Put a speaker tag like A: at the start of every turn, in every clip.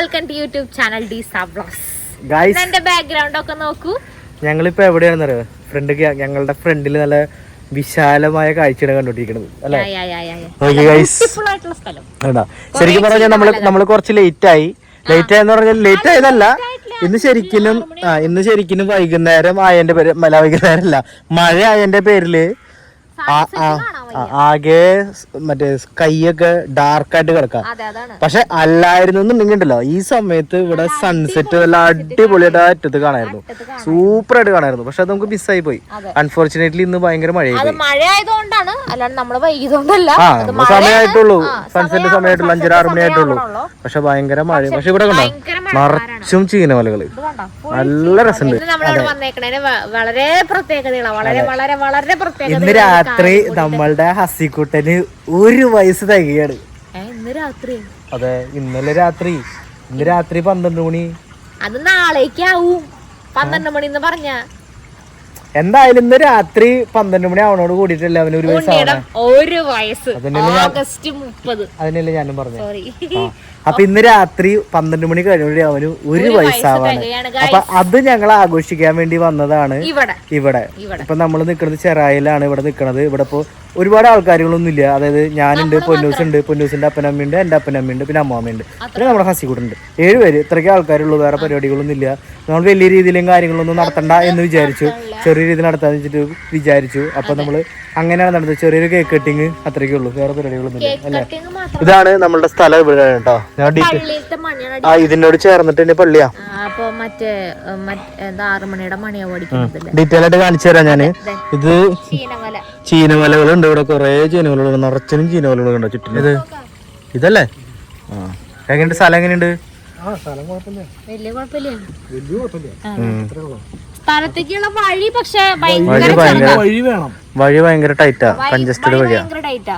A: Welcome to YouTube channel ഡി സാബ്ലോസ്
B: guys
A: എന്റെ ബാക്ക്ഗ്രൗണ്ട് ഒക്കെ നോക്കൂ?
B: ഞങ്ങളിപ്പോ എവിടെയാണെന്നറിയോ ഫ്രണ്ട് ഞങ്ങളുടെ ഫ്രണ്ടിൽ നല്ല വിശാലമായ കാഴ്ചയാണ് കണ്ടോണ്ടിരിക്കുന്നത് അല്ലേ. ഓക്കെ ഗൈസ് ശരിക്കും പറഞ്ഞാൽ നമ്മൾ നമ്മൾ കുറച്ച് ലേറ്റ് ആയി. ലേറ്റ് ആയെന്ന് പറഞ്ഞാൽ ലേറ്റ് ആയതല്ല. ഇന്ന് ശരിക്കും ആ ഇന്ന് ശരിക്കും വൈകുന്നേരം ആയതിന്റെ പേര് വൈകുന്നേരം അല്ല മഴ ആയതിന്റെ പേരിൽ ആ- ആ- ആകെ മറ്റേ കൈയൊക്കെ ഡാർക്കായിട്ട് കിടക്കാം. പക്ഷെ അല്ലായിരുന്നു എന്നുണ്ടെങ്കിൽ ഉണ്ടല്ലോ ഈ സമയത്ത് ഇവിടെ സൺസെറ്റ് നല്ല അടിപൊളിയായിട്ട് അറ്റത്ത് കാണായിരുന്നു. സൂപ്പർ ആയിട്ട് കാണായിരുന്നു. പക്ഷെ അത് നമുക്ക് മിസ്സായി പോയി. അൺഫോർച്ചുനേറ്റ്ലി ഇന്ന് ഭയങ്കര മഴയായി
A: മഴ ആയതുകൊണ്ടാണ് അല്ലാണ്ട് നമ്മൾ വൈകിയതുകൊണ്ടല്ല.
B: സമയമായിട്ടുള്ളൂ. സൺസെറ്റ്
A: സമയം-
B: സമയമായിട്ടുള്ളൂ. അഞ്ചര ആറ് മണി ആയിട്ടുള്ളൂ
A: സമയമാവണുള്ളൂ.
B: പക്ഷെ ഭയങ്കര മഴ പക്ഷെ ഇവിടെ കണ്ടോ. നിറച്ചും
A: ചീനമലകൾ?
B: നല്ല രസമുണ്ട്.
A: ഇന്ന് നമ്മളിവിടെ വന്നേക്കണേന് വ- വളരെ പ്രത്യേകതകളാണ് വളരെ വളരെ വളരെ പ്രത്യേകത
B: ഇന്ന് രാത്രി നമ്മളുടെ ഹസിക്കുട്ടന് ഒരു വയസ്സ് തികയാണ്.
A: ഇന്ന് രാത്രി?
B: അതെ ഇന്നലെ രാത്രി. ഇന്ന് രാത്രി പന്ത്രണ്ട് മണി.
A: അത് നാളേക്കാവും. പന്ത്രണ്ട് മണി എന്ന് പറഞ്ഞ.
B: എന്തായാലും ഇന്ന് രാത്രി പന്ത്രണ്ട് മണി ആവണോട് കൂടിയിട്ടല്ലേ അവന് ഒരു
A: ഒരു വയസ്സ്. ഓഗസ്റ്റ് മുപ്പത്.
B: അതിനല്ലേ ഞാനും പറഞ്ഞു. അപ്പൊ ഇന്ന് രാത്രി പന്ത്രണ്ട് മണി കഴിഞ്ഞ അവന് ഒരു വയസ്സാവാണ് അപ്പൊ അത് ഞങ്ങൾ ആഘോഷിക്കാൻ വേണ്ടി വന്നതാണ്
A: ഇവിടെ.
B: ഇവിടെ.
A: ഇവിടെ.
B: ഇപ്പൊ നമ്മൾ നിൽക്കുന്നത് ചെറായിലാണ് ഇവിടെ നിൽക്കുന്നത്. ഇവിടെ ഇപ്പോ ഒരുപാട് ആൾക്കാരുകളൊന്നും ഇല്ല അതായത് ഞാനുണ്ട് പൊന്നൂസ് ഉണ്ട് പൊന്നൂസിന്റെ അപ്പനമ്മയുണ്ട് എന്റെ അപ്പനമ്മയുണ്ട് പിന്നെ അമ്മാമ്മയുണ്ട്. പിന്നെ നമ്മുടെ ഹസിക്കൂട്ടുണ്ട് ഏഴുപേര് ഇത്രയ്ക്ക് ആൾക്കാരുള്ളൂ വേറെ പരിപാടികളൊന്നും ഇല്ല നമ്മൾ വലിയ രീതിയിലും കാര്യങ്ങളൊന്നും നടത്തണ്ട എന്ന് വിചാരിച്ചു. ചെറിയ രീതിയിൽ നടത്താന്ന് വെച്ചിട്ട് വിചാരിച്ചു. അപ്പൊ നമ്മൾ അങ്ങനെയാണ് നടന്നത്. ചെറിയൊരു കേക്ക് കട്ടിങ് അത്രയ്ക്കേ ഉള്ളൂ. വേറെ പരിപാടികളൊന്നും ഇല്ല അല്ലേ? ഇതാണ് നമ്മുടെ സ്ഥലം ഇവിടെ കേട്ടോ. ഞാൻ ആ ഇതിനോട് ചേർന്നിട്ട് തന്നെ പള്ളിയാ.
A: ആ, അപ്പൊ മറ്റേ എന്താ ആറ് മണിയുടെ
B: ഡീറ്റെയിൽ ആയിട്ട് കാണിച്ചു തരാം ഞാൻ. ഇത്
A: ചീനമല
B: ചീനമലകളുണ്ട് ഇവിടെ കുറെ ചീനമലകളുണ്ട് നിറച്ചനും ചീനമലകളുണ്ടോ ചുറ്റും ഇത് ഇതല്ലേ? ആ. എങ്ങനെയുണ്ട്? സ്ഥലം എങ്ങനെയുണ്ട്?
A: സ്ഥലത്തേക്കുള്ള വഴി പക്ഷെ ഭയങ്കര
B: വഴി ടൈറ്റാ. കഞ്ചസ്റ്റഡ്
A: വഴി
B: വഴിയാ.
A: ടൈറ്റാ.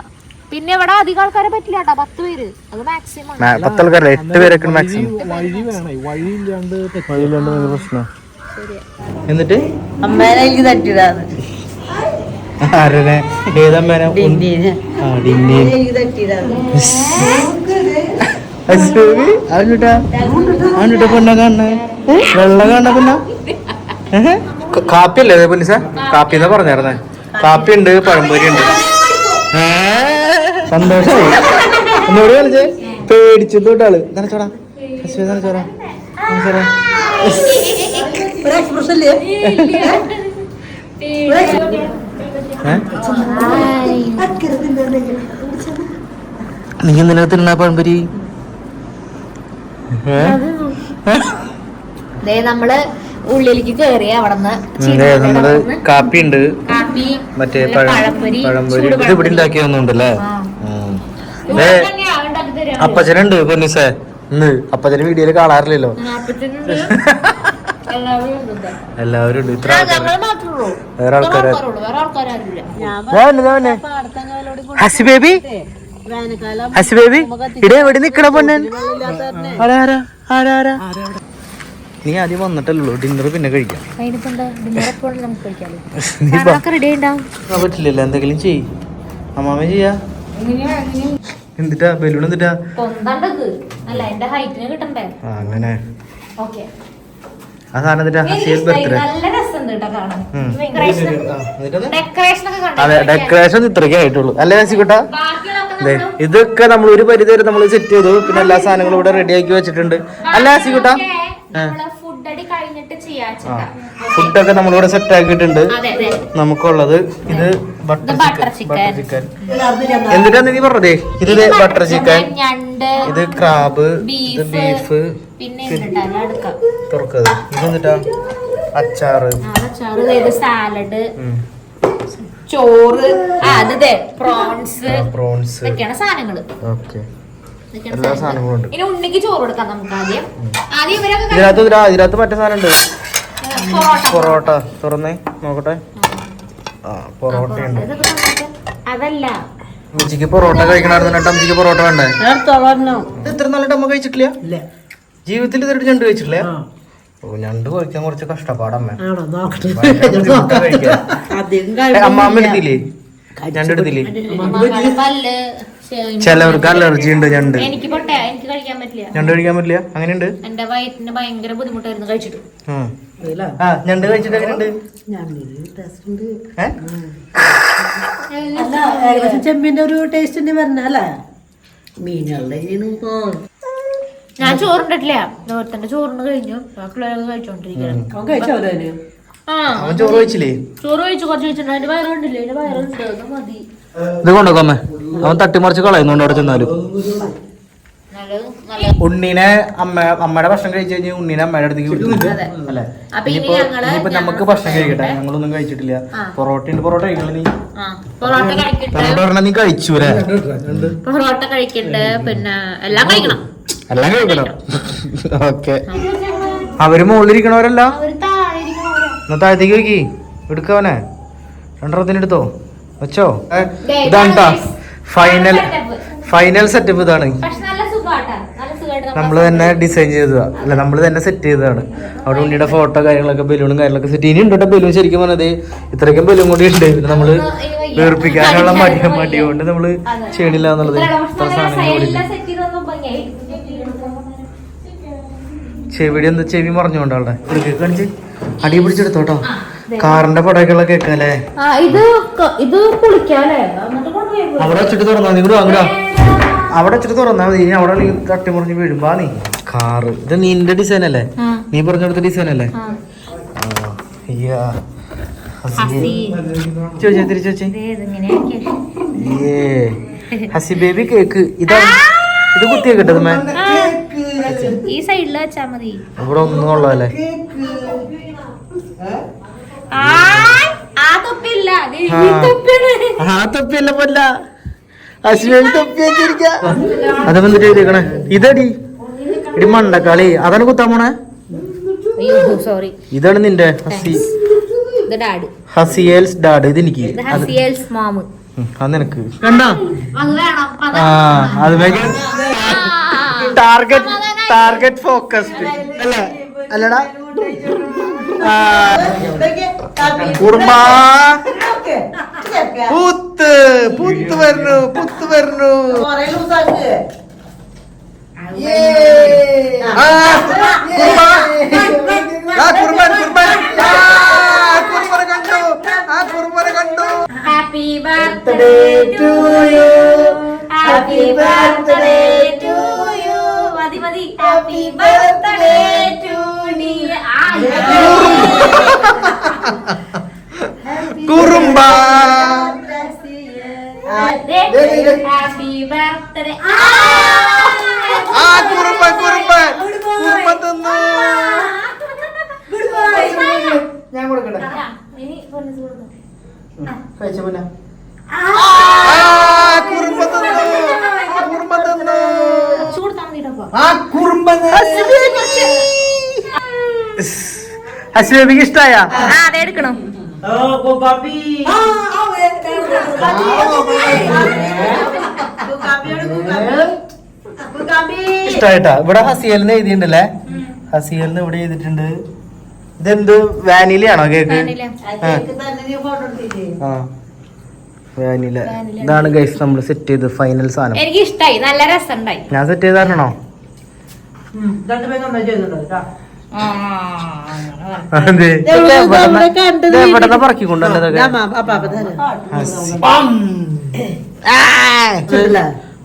A: പിന്നെ ഇവിടെ അധികം ആൾക്കാരെ പറ്റില്ല കേട്ടോ പത്ത് പേര്. അത് മാക്സിമം
B: മാ- പത്ത് ആൾക്കാരല്ല? എട്ട് പേരൊക്കെ മാക്സിമം
C: വഴി വേണേ
B: വഴിയില്ലാണ്ട് പ്രശ്നം. എന്നിട്ട്?
D: അമ്മേനെ എനിക്ക് തട്ടിടാന്ന്
B: അശ്വതി അവനുട്ടാ അവനുട്ടാ പെണ്ണ കാണണ? വെള്ള കാണണ പെണ്ണ? കാപ്പി അല്ലേ പൊന്നിസ കാപ്പി എന്നാ പറഞ്ഞായിരുന്നേ. കാപ്പി ഉണ്ട് പഴംപൊരി ഉണ്ട് സന്തോഷമായി എന്നോട് കളിച്ചേ? പേടിച്ചു തൊട്ടാൾ നനച്ചോടാ? നീ ഇന്നലെ തിന്ന പഴംപൊരി?
A: നമ്മൾ ഉള്ളിലേക്ക് കേറി
B: അവിടെ കാപ്പി ഉണ്ട് മറ്റേ
A: പഴംപൊരി
B: ഇത് ഇവിടെ ഉണ്ടാക്കിയ ഒന്നുണ്ടല്ലേ
A: ഇവിടെ തന്നെയാ ഉണ്ടാക്കി തരാ.
B: അപ്പച്ചനുണ്ട് പൊന്നിസേ ഇന്ന് അപ്പച്ചന് വീഡിയോയിൽ കാണാറില്ലല്ലോ.
A: എല്ലാവരും ഉണ്ട്
B: ഇത്ര വേറെ ആൾക്കാര്. ഹസി ബേബി? ഹസി ബേബി? ഇടേ എവിടെ നിക്കണ പൊന്നൻ? ആരാരാ ആരാരാ ആരാ ആരാ നീ ആദ്യം വന്നിട്ടല്ലോ ഡിന്നർ പിന്നെ കഴിക്കാം. നീ പറ്റില്ലല്ലോ. എന്തെങ്കിലും ചെയ്യ്. അമ്മാമ ചെയ്യാ. എന്തിട്ടാ? ബലൂൺ എന്തിട്ടാ.
A: അല്ല എന്റെ ഹൈറ്റിന് കിട്ടണ്ടേ?
B: ആ അങ്ങനെ.
A: ഓക്കെ.
B: ആ സാധനം എന്തിട്ടാ? ഹസിയൽ ബർത്ത്ഡേ അതെ ഡെക്കറേഷൻ ഇത്രയ്ക്കേ ആയിട്ടുള്ളൂ. അല്ലേ ഹസിക്കുട്ടാ
A: ബാക്കിയുള്ളതൊക്കെ
B: ഇതൊക്കെ നമ്മൾ ഒരു പരിധി വരെ നമ്മൾ സെറ്റ് ചെയ്തു. പിന്നെ എല്ലാ സാധനങ്ങളും ഇവിടെ റെഡി ആക്കി വെച്ചിട്ടുണ്ട്. അല്ലേ ഹസിക്കുട്ടാ
A: നമ്മൾ ഫുഡ് അടി കഴിഞ്ഞിട്ട് ചെയ്യാ
B: ഫുഡൊക്കെ നമ്മളിവിടെ സെറ്റ് ആക്കിയിട്ടുണ്ട്. നമുക്കുള്ളത് ഇത് butter chicken
A: chicken.
B: Butter chicken എന്തിനാ നീ പറഞ്ഞതേ ഇത് ബട്ടർ ചിക്കൻ ഇത് ക്രാബ് ഇത്
A: ബീഫ്
B: തുറക്കത്. ഇത് എന്നിട്ടാ അച്ചാറ്
A: സാലഡ് ചോറ്. പ്രോൺസ്
B: പ്രോൺസ്
A: ഇതൊക്കെയാണ് സാധനങ്ങൾ.
B: ഓക്കെ. എല്ലാ സാധനങ്ങൾ. ഉണ്ട്
A: ഇനി ഉണ്ണിക്ക് ചോറ് കൊടുക്കാം നമുക്ക് ആദ്യം. ആദ്യം ഇവരൊക്കെ
B: ഇതിനകത്ത് ഇതിനാ- ഇതിനകത്ത് മറ്റേ സാധനം ഉണ്ട്
A: പൊറോട്ട.
B: പൊറോട്ട. തുറന്നേ നോക്കട്ടെ. ആ. പൊറോട്ട. ഉണ്ട്
A: അതല്ല.
B: ഉച്ചയ്ക്ക് പൊറോട്ട കഴിക്കണമായിരുന്നു. അമ്മയ്ക്ക് പൊറോട്ട വേണ്ടേ? ഇത് ഇത്ര നല്ല അമ്മ കഴിച്ചിട്ടില്ല? ജീവിതത്തിൽ ഇതൊരു ഞണ്ട് കഴിച്ചിട്ടില്ല? ഓ ഞണ്ട് കഴിക്കാൻ കുറച്ച് കഷ്ടപ്പാടമ്മ. ഏ, അമ്മാമ്മ എടുത്തില്ലേ? ഞണ്ട് എടുത്തില്ലേ? ചിലവർക്ക് അലർജി ഉണ്ട് ഞണ്ട്.
A: എനിക്ക് പൊട്ടയാ എനിക്ക് കഴിക്കാൻ പറ്റില്ല.
B: ഞണ്ട് കഴിക്കാൻ പറ്റില്ല? അങ്ങനെയുണ്ട്?
A: എന്റെ വയറ്റിന് ഭയങ്കര ബുദ്ധിമുട്ടായിരുന്നു കഴിച്ചിട്ട്.
B: ആ. ഞണ്ട് കഴിച്ചിട്ട് എങ്ങനെയുണ്ട്?
D: ഞാൻ ടേസ്റ്റ് ഉണ്ട്. അല്ല ഏകദേശം ചെമ്പിന്റെ ഒരു ടേസ്റ്റ് തന്നെ വരണല്ലേ മീനുകളുടെ
A: ഞാൻ ചോറുണ്ടിട്ടില്ല. ഓരോരുത്തന്റെ ചോറിന് കഴിഞ്ഞു. ബാക്കിയുള്ളവരൊക്കെ കഴിച്ചോണ്ടിരിക്കണം
D: അവൻ
B: ചോറ് കഴിച്ചില്ലേ?
A: ചോറ് കഴിച്ചു കുറച്ച് കഴിച്ചിട്ടുണ്ട്. അതിന്റെ വയറുണ്ടില്ലേ? അതിന്റെ വയറുണ്ട്. അത് മതി.
B: ഇത് കൊണ്ടോക്കമ്മേ അവൻ തട്ടിമറിച്ച് കളയുന്നുണ്ട് അവിടെ ചെന്നാലും. ഉണ്ണീനെ അമ്മ അമ്മയുടെ ഭക്ഷണം കഴിച്ചു കഴിഞ്ഞാൽ ഉണ്ണീനെ അമ്മയുടെ അടുത്തേക്ക് അല്ലേ? ഇനിയിപ്പോ
A: ഞങ്ങൾ
B: ഇനിയിപ്പോ നമുക്ക് ഭക്ഷണം കഴിക്കട്ടെ. ഞങ്ങളൊന്നും കഴിച്ചിട്ടില്ല.
A: ആ.
B: പൊറോട്ട ഉണ്ട് പൊറോട്ട കഴിക്കണ നീ
A: ആ പൊറോട്ട
B: പൊറോട്ട നീ കഴിച്ചു അല്ലേ?
A: പൊറോട്ട കഴിക്കണ്ട് പിന്നെ എല്ലാം കഴിക്കണം.
B: എല്ലാം കഴിക്കണം. ഓക്കെ. അവർ മുകളിലിരിക്കണവരല്ല. എന്നാ താഴത്തേക്ക് വെക്കി എടുക്കവനെ രണ്ടെണ്ണത്തിന് എടുത്തോ. വെച്ചോ. ഇതാണ്. ഫൈനൽ. ഫൈനൽ സെറ്റപ്പ് ഇതാണ്.
A: നമ്മൾ
B: നമ്മൾ തന്നെ ഡിസൈൻ ചെയ്തതാ. അല്ല നമ്മൾ തന്നെ സെറ്റ് ചെയ്തതാണ്. അവിടെ ഉണ്ണിയുടെ ഫോട്ടോ കാര്യങ്ങളൊക്കെ ബലൂണും കാര്യങ്ങളൊക്കെ സെറ്റ് ഇനി ഉണ്ട് ബലൂൺ ശരിക്കും പറഞ്ഞത്. ഇത്രയ്ക്കും ബലൂൺ കൂടി ഉണ്ട്. നമ്മൾ വേർപ്പിക്കാനുള്ള മടി മടി കൊണ്ട് നമ്മൾ ചെയ്യണില്ല എന്നുള്ളത് ഇത്ര സാധനങ്ങൾ. ചെവിടി എന്താ ചെവി മറിഞ്ഞോണ്ട് അവിടെ കാണിച്ച്. അടി പിടിച്ചെടുത്തോട്ടോ കാറിന്റെ പടകളൊക്കെ കേൾക്കാല്ലേ?
A: ഇത് ഇത്
B: അവിടെ വെച്ചിട്ട് തുറന്നാ നീ വാങ്ങടാ അവിടെ വെച്ചിട്ട് തുറന്നാ മതി. ഇനി അവിടെ നീ തട്ടിമുറിഞ്ഞ് വീഴുമ്പാ നീ. കാറ്. ഇത് നിന്റെ ഡിസൈൻ അല്ലേ? നീ പറഞ്ഞെടുത്ത ഡിസൈൻ അല്ലേ. ചോദിച്ചേ തിരിച്ചു. ഏ. Hasi baby cake. ഇതാണ്. ഇത് കുത്തിയ കിട്ടത് മേ.
A: ഈ സൈഡിൽ വെച്ചാ മതി.
B: ഇവിടെ ഒന്നും കൊള്ളാല്ലേ
A: ആ
B: തൊപ്പിയല്ല. പൊല്ല. ബേബി തൊപ്പി വെച്ചിരിക്ക. അത് വന്നിട്ട് എഴുതിയേക്കണേ? ഇതടി. ഇടി മണ്ടക്കാളി. അതാണ് കുത്താൻ പോണേ?
A: അയ്യോ സോറി
B: ഇതാണ് നിന്റെ ഹസി. ഹസിയേൽസ് ഡാഡ് ഇത് എനിക്ക്. അത് നിനക്ക്. കണ്ടാ? ആ അത്. ടാർഗറ്റ് ടാർഗറ്റ് ഫോക്കസ്ഡ് അല്ലേ? അല്ലടാ. ആ, കുറുമ്പാ പുത്ത് പുത്ത് വരുന്നു പുത്ത് കുറുമ്പൻ കുറുമ്പൻ ആ, കുറുമ്പനെ കണ്ടു. ആ കുറുമ്പനെ കണ്ടു.
A: ഹാപ്പി ബർത്ത്ഡേ ടു
B: കുറുമ്പാ
A: ഹാപ്പി ബർത്ത്ഡേ
B: ആ കുറുമ്പൻ കുറുമ്പൻ കുറുമ്പൻ തന്നു. ഞാൻ കൊടുക്കട്ടെ? കഴിച്ച പിന്നെ ആ കുറുമ്പൻ തന്നു. കുറുമ്പൻ തന്നു. ആ കുറുമ്പൻ ഹസ്ബേബിക്ക് ഇഷ്ടായ
A: ആ അതെ എടുക്കണം
B: ഇഷ്ടായിട്ടാ ഇവിടെ ഹസിയലിന് എഴുതിയിട്ടുണ്ടല്ലേ ഹസിയലിന് ഇവിടെ എഴുതിയിട്ടുണ്ട് ഇതെന്ത് വാനിലയാണോ കേക്ക്
A: വാനില.
B: ആ വാനില ഇതാണ് ഗൈസ് നമ്മൾ സെറ്റ് ചെയ്ത് ഫൈനൽ സാധനം
A: എനിക്ക് ഇഷ്ടായി നല്ല രസമുണ്ടായി
B: ഞാൻ സെറ്റ് ചെയ്ത് തരണോ പറക്കിക്കൊണ്ടല്ലേ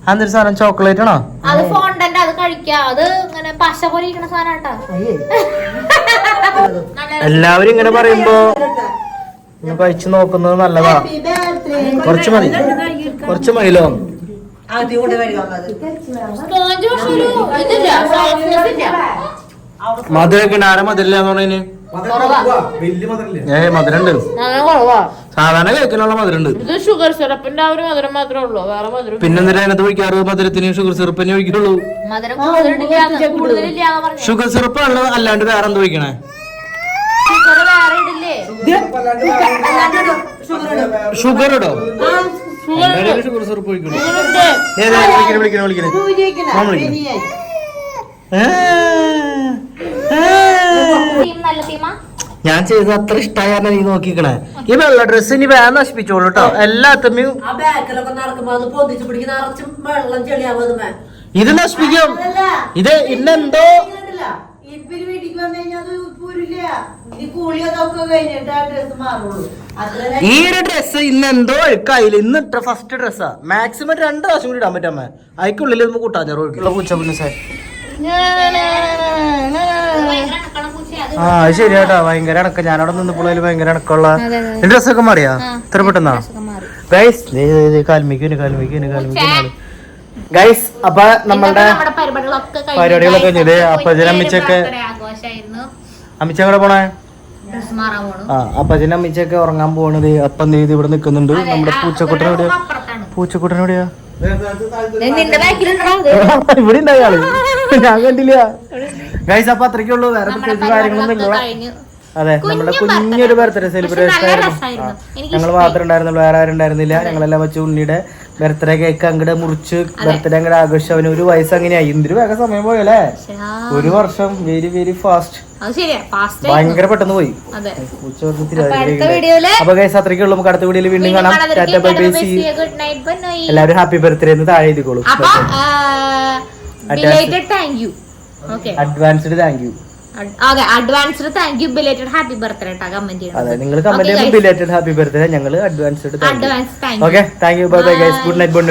B: അതൊരു സാധനം? ചോക്ലേറ്റ് ആണോ?
A: അത് ഫോണ്ടന്റ് അത് കഴിക്കാം. അത് ഇങ്ങനെ പശ പോലെ ഇരിക്കുന്ന സാധനം
B: എല്ലാവരും ഇങ്ങനെ പറയുമ്പോ കഴിച്ചു നോക്കുന്നത് നല്ലതാ. കുറച്ച് മതി. കുറച്ച് മതിലോ?
A: ഒരു
B: മധുരൊക്കെ ആരെ പറഞ്ഞതിന്?
C: മധുരല്ലേ
B: ഏ മധുരണ്ട് സാധാരണ കേക്കിനുള്ള മധുരണ്ട്
A: ഇത് ഷുഗർ സിറപ്പിന്റെ ആ ഒരു മധുരം മാത്രമേ ഉള്ളൂ. വേറെ മധുരം
B: പിന്നെന്തിനാ അതിനകത്ത് ഒഴിക്കാറ്? മധുരത്തിന് ഷുഗർ സിറപ്പിനെ ഒഴിക്കുള്ളൂ. ഷുഗർ സിറപ്പ് അല്ല അല്ലാണ്ട് വേറെ എന്താ ഒഴിക്കണേ
A: ഷുഗർ വേറെ ഇടില്ലേ.
B: ഷുഗർ ഇടോ. ഷുഗർ സിറപ്പ് ഒഴിക്കണോ?
A: ഉണ്ട്.
B: ഏതാ? വിളിക്കണേ വിളിക്കണേ വിളിക്കണേ. ഏ, ഞാൻ ചെയ്തത് അത്ര ഇഷ്ടമായ നീ നോക്കിക്കണേ ഈ വെള്ള ഡ്രസ് ഇനി വേഗം നശിപ്പിച്ചോളൂ കേട്ടോ എല്ലാത്തമ്മയും ഇത് നശിപ്പിക്കും ഇത് ഇന്നെന്തോ
D: ഡ്രസ്
B: ഈ ഒരു ഡ്രസ്സ് ഇന്ന് എന്തോ അഴുക്കായില്ല ഇന്ന് ഇട്ട ഫസ്റ്റ് ഡ്രസ്സാ മാക്സിമം രണ്ട് പ്രാവശ്യം കൂടി ഇടാൻ പറ്റാമ അതിക്കുള്ളിൽ നമുക്ക് കൂട്ടാൻ ചെറുള്ള പൂച്ച പുന്നസേ ആ അത് കേട്ടോ. ഭയങ്കര ഇണക്ക ഞാനവിടെ നിന്നപ്പോൾ അതിൽ ഭയങ്കര ഇണക്കമുള്ള ഡ്രസ്സൊക്കെ മാറിയാ? ഇത്ര പെട്ടെന്നാ? ഗൈസ് കാൽമിക്കുന്നു കാൽമിക്കുന്നു കാൽമിക്കുന്നു ഗൈസ് അപ്പൊ നമ്മളുടെ
A: പരിപാടികളൊക്കെ കഴിഞ്ഞത്
B: അപ്പൊ അമ്മിച്ചൊക്കെ- അമ്മിച്ച എവിടെ പോണേ? ആ അപ്പൊ അപ്പച്ചനും അമ്മിച്ചൊക്കെ ഉറങ്ങാൻ പോണത് അപ്പൊ എന്ത് ചെയ്ത് ഇവിടെ നിക്കുന്നുണ്ട് നമ്മുടെ പൂച്ചക്കുട്ടൻ എവിടെയാ? പൂച്ചക്കുട്ടൻ എവിടെയാ? ഇവിടെ ഉണ്ടായി ആൾ. ഞാൻ കണ്ടില്ല. ഗൈസ് അപ്പൊ അത്രയ്ക്കുള്ളൂ. വേറെ
A: നമ്മുടെ
B: പ്രത്യേകിച്ച് കാര്യങ്ങളൊന്നും ഇല്ല. അതെ നമ്മുടെ കുഞ്ഞൊരു ബർത്ത്ഡേ സെലിബ്രേഷൻ ആയിരുന്നു ഞങ്ങൾ മാത്രമേ ഉണ്ടായിരുന്നുള്ളൂ. വേറെ ആരും ഉണ്ടായിരുന്നില്ല. ഞങ്ങളെല്ലാം വെച്ച് ഉണ്ണിയുടെ ബർത്ത്ഡേ കേക്ക് അങ്ങടെ മുറിച്ച് ബർത്ത്ഡേ അങ്ങടെ ആഘോഷം അവന് ഒരു വയസ്സ് അങ്ങനെയായി. എന്തൊരു വേഗം സമയം പോയല്ലേ ഒരു വർഷം. വെരി വെരി ഫാസ്റ്റ് ഭയങ്കര പെട്ടെന്ന് പോയി.
A: അപ്പൊ
B: ഗൈസ്
A: അടുത്ത
B: ഉള്ളൂ നമുക്ക് അടുത്ത വീഡിയോയിൽ വീണ്ടും കാണാം. ടാറ്റ ബൈ ബൈ സി എല്ലാവരും ഹാപ്പി ബർത്ത്ഡേ എന്ന് താഴെ എഴുതിക്കോളൂ.
A: Belated thank you okay
B: advanced thank you
A: advanced thank you belated happy birthday ട്ടാ കമന്റ്
B: അതെ നിങ്ങൾ കമന്റ് ബിലേറ്റഡ് ഹാപ്പി ബർത്ത്ഡേ ഞങ്ങൾ advanced
A: advance thank you
B: okay thank you bye bye guys good night bone